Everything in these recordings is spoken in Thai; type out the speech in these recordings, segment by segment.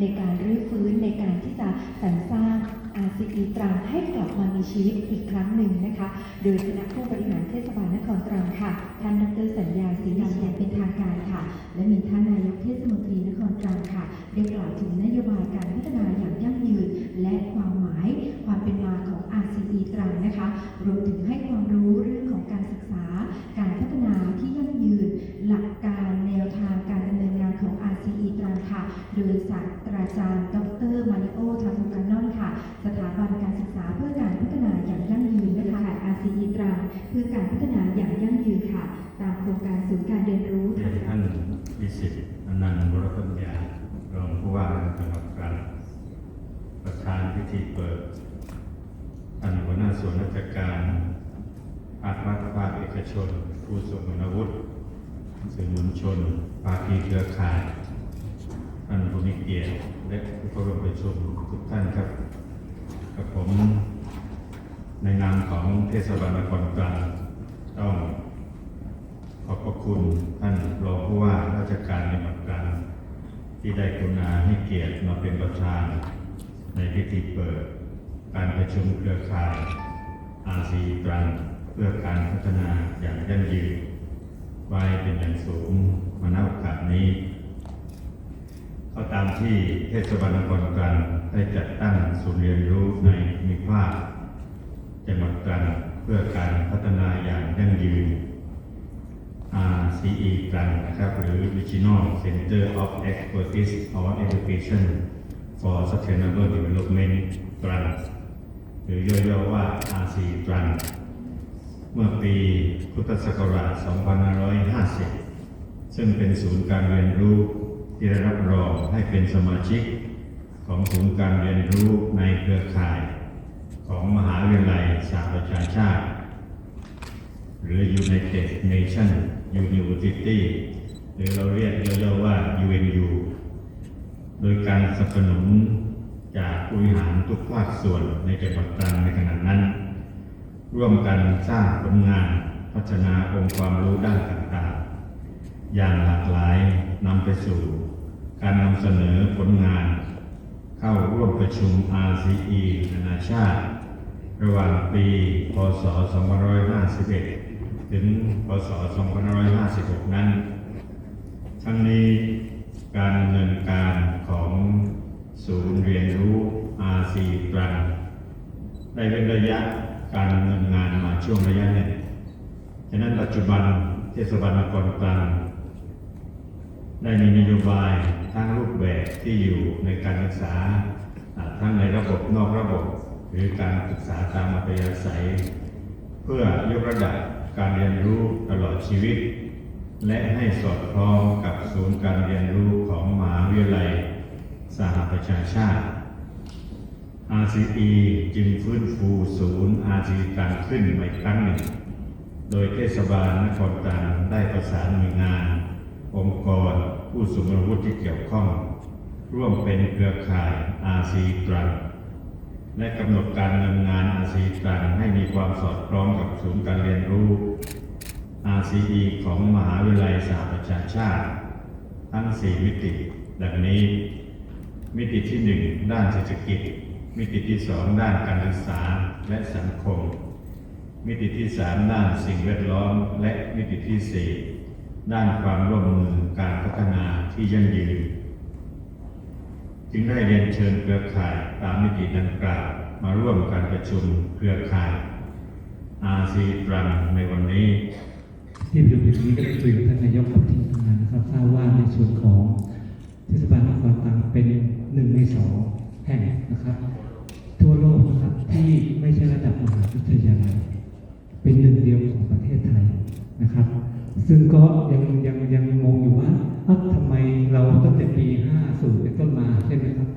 ในการรื้อฟื้นในการที่จะสรรสร้าง RCE ตรังให้กลับมามีชีวิตอีกครั้งหนึ่งนะคะ โดยคณะผู้บริหารเทศบาลนครตรังค่ะท่านดรสัญญาศรีดำอย่างเป็นทางการค่ะ และมีท่านนายกเทศมนตรีนครตรังค่ะได้กล่าวถึงนโยบายการพัฒนาอย่างยั่งยืน และความหมายความเป็นมาของ RCE ตรังนะคะรวมถึงให้ความรู้เรื่องของการศึกษา การพัฒนาที่ยั่งยืนหลัก จารย์ ดรมาริโอทาโฟกานอนค่ะ สถาบันการศึกษาเพื่อการพัฒนาอย่างยั่งยืนนะคะ RCE ตรังเพื่อการพัฒนาอย่างยั่งยืนค่ะ ตามโครงการศูนย์การเรียนรู้ท่านวิสิตอนันต์วรปัญญารองผู้ว่าราชการจังหวัดตรังประธานพิธีเปิดท่านหัวหน้าส่วนราชการภาครัฐภาคเอกชน ผู้ทรงคุณวุฒิสื่อมวลชนภาคีเครือข่าย ท่านผู้มีเกียรติและผู้เข้าร่วมประชุมทุกท่านครับ กับผมในนามของเทศบาลนครตรังต้องขอบพระคุณท่านรองผู้ว่าราชการจังหวัดตรังที่ได้กรุณาให้เกียรติมาเป็นประธาน ในพิธีเปิด การประชุมเครือข่ายอาซีตรังเพื่อการพัฒนาอย่างยั่งยืนไว้เป็นอย่างสูงมาณโอกาสนี้ ก็ตามที่เทศบาลนครตรังได้จัดตั้งศูนย์เรียนรู้ในมิภาคจังหวัดตรังเพื่อการพัฒนาอย่างยั่งยืน RCE ตรังนะครับหรือ Regional Center of Expertise or Education for Sustainable Development ตรังหรือย่อๆว่า RC ตรังเมื่อปีพุทธศักราช 2550 ซึ่งเป็นศูนย์การเรียนรู้ ที่ได้รับรองให้เป็นสมาชิกของศูนย์การเรียนรู้ในเครือข่ายของมหาวิทยาลัยสหประชาชาติ หรือ United Nations University หรือเราเรียกย่อๆว่า UNU โดยการสนับสนุนจากผู้บริหารทุกภาคส่วนในจังหวัดตรังในขณะนั้น ร่วมกันสร้างผลงานพัฒนาองค์ความรู้ด้านต่างๆ อย่างหลากหลายนำไปสู่ การนำเสนอผลงาน เข้าร่วมประชุม RCE นานาชาติ ระหว่างปีพศ 2551 ถึงพศ 2556 นั้น ทั้งนี้การดำเนินการของศูนย์เรียนรู้ RC ตรังได้เป็นระยะการดำเนินงานมาช่วงระยะหนึ่งฉะนั้นปัจจุบันเทศบาลนครตรัง ได้มีนโยบายทั้งรูปแบบที่อยู่ในการศึกษาทั้งในระบบนอกระบบ หรือการศึกษาตามอัธยาศัย เพื่อยกระดับการเรียนรู้ตลอดชีวิต และให้สอดคล้องกับศูนย์การเรียนรู้ของมหาวิทยาลัย สหประชาชาติ RCE จึงฟื้นฟูศูนย์ RCE ตรังขึ้นใหม่ครั้งหนึ่ง โดยเทศบาลนครตรังได้ประสานหน่วยงาน องค์กรผู้สูงอายุที่เกี่ยวข้อง ร่วมเป็นเครือข่าย RC ตรังและกำหนดการดำเนินงาน RC ตรังให้มีความสอดคล้องกับศูนย์การเรียนรู้ RCE ของมหาวิทยาลัยสหประชาชาติ ทั้ง 4 มิติ ดังนี้ มิติที่ 1 ด้านเศรษฐกิจ มิติที่ 2 ด้านการศึกษาและสังคม มิติที่ 3 ด้านสิ่งแวดล้อม และมิติที่ 4 ด้านความร่วมมือการพัฒนาที่ยั่งยืน จึงได้เรียนเชิญเครือข่ายตามมิติดังกล่าวมาร่วมการประชุมเครือข่าย RC ตรังในวันนี้ ที่ประชุมนี้ก็ได้คุยกับท่านนายกกับทีมงานนะครับทราบว่าในส่วนของเทศบาลนครตรังเป็นหนึ่งในสองแห่งนะครับ ทั่วโลกนะครับที่ไม่ใช่ระดับมหาวิทยาลัยเป็นหนึ่งเดียวของประเทศไทยนะครับ ซึ่งก็ยังยังยังงงอยู่ว่าอ้าทำไมเราตั้งแต่ปี 50 เป็นต้นมาใช่ไหมครับ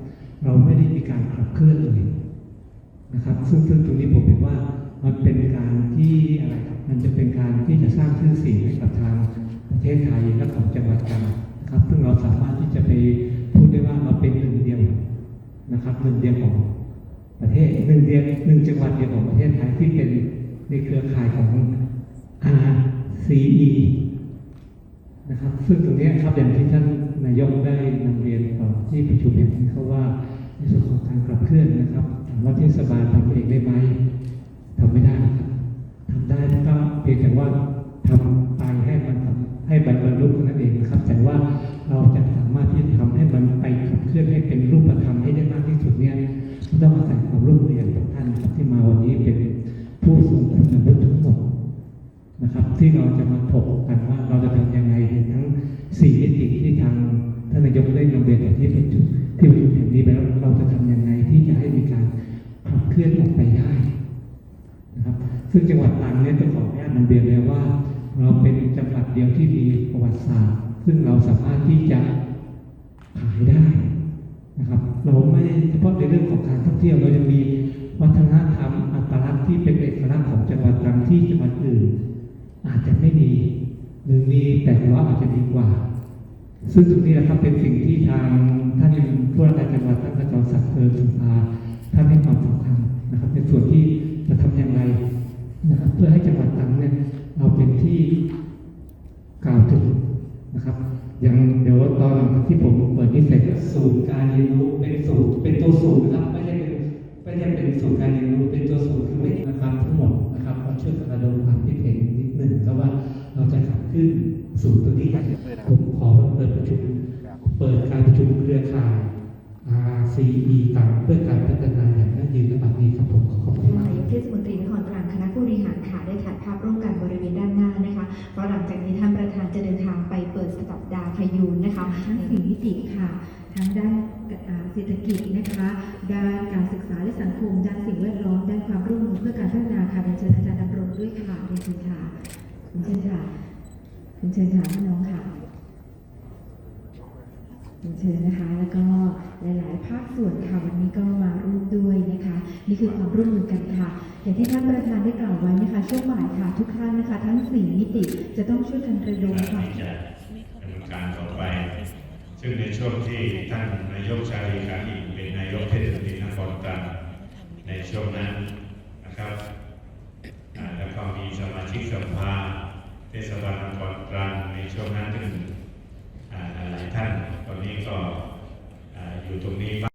เราไม่ได้มีการขับเคลื่อนเลยนะครับซึ่งซึ่งตรงนี้ผมเห็นว่ามันเป็นการที่อะไรครับมันจะเป็นการที่จะสร้างชื่อเสียงให้กับทางประเทศไทยและของจังหวัดกันนะครับ ซึ่งเราสามารถที่จะไปพูดได้ว่าเราเป็นหนึ่งเดียวนะครับหนึ่งเดียวของประเทศหนึ่งเดียวหนึ่งจังหวัดเดียวของประเทศไทยที่เป็นในเครือข่ายของอา RCE นะครับ ซึ่งตรงนี้ครับอย่างที่ท่านนายกได้นำเรียนต่อที่ประชุมแห่งนี้เขาว่าในส่วนของการขับเคลื่อนนะครับถามว่าเทศบาลทำเองได้ไหมทำไม่ได้ครับทำได้ก็เพียงแต่ว่าทำไปให้มันทำ ซึ่งจังหวัดตรังเนี่ยต้องขออนุญาตนำเรียนเลยว่า เราเป็นจังหวัดเดียวที่มีประวัติศาสตร์ ซึ่งเราสามารถที่จะขายได้นะครับ เราไม่เฉพาะในเรื่องของการท่องเที่ยวเรายังมีวัฒนธรรมอัตลักษณ์ที่เป็นเอกลักษณ์ของจังหวัดตรังที่จังหวัดอื่น อาจจะไม่มีหรือมีแต่ว่าอาจจะดีกว่า ซึ่งตรงนี้นะครับเป็นสิ่งที่ทางท่านผู้ว่าราชการจังหวัดท่านกระจรศักดิ์เอิญสุภาท่านให้ความสำคัญนะครับในส่วนที่ นะครับเพื่อให้จังหวัดตรังเนี่ยเราเป็นที่กล่าวถึงนะครับอย่างเดี๋ยวตอนที่ผมเปิดนี้เสร็จศูนย์การเรียนรู้เป็นศูนย์เป็นตัวศูนย์นะครับไม่ใช่เป็นไม่ใช่เป็นศูนย์การเรียนรู้เป็นตัวศูนย์คือไม่นะครับทั้งหมดนะครับเราช่วยกันระดมความคิดเห็นนิดหนึ่งครับว่าเราจะขับขึ้นศูนย์ตัวนี้ผมขอเปิดประชุมเปิดการประชุมเครือข่าย RCE ต่างเพื่อการพัฒนา ทั้งสี่มิติค่ะ ทั้งด้านเศรษฐกิจนะคะ ด้านการศึกษาและสังคม ด้านสิ่งแวดล้อม ด้านความร่วมมือเพื่อการพัฒนาค่ะเรียนเชิญอาจารย์ดำรงด้วยค่ะเรียนเชิญค่ะเชิญค่ะเรียนเชิญค่ะพี่น้องค่ะเรียนเชิญนะคะแล้วก็หลาย ๆ ภาคส่วนค่ะวันนี้ก็มาร่วมด้วยนะคะ นี่คือความร่วมมือกันค่ะ อย่างที่ท่านประธานได้กล่าวไว้นะคะช่วงบ่ายค่ะทุกท่านนะคะ ทั้งสี่มิติจะต้องช่วยกันระดมความที่จะ การต่อไป ซึ่งในช่วงที่ท่านนายกชาลีการอินเป็นนายกเทศมนตรีนครตรังในช่วงนั้นนะครับแล้วก็มีสมาชิกสภาเทศบาลนครตรังในช่วงนั้นซึ่งหลายท่านตอนนี้ก็อยู่ตรงนี้บ้า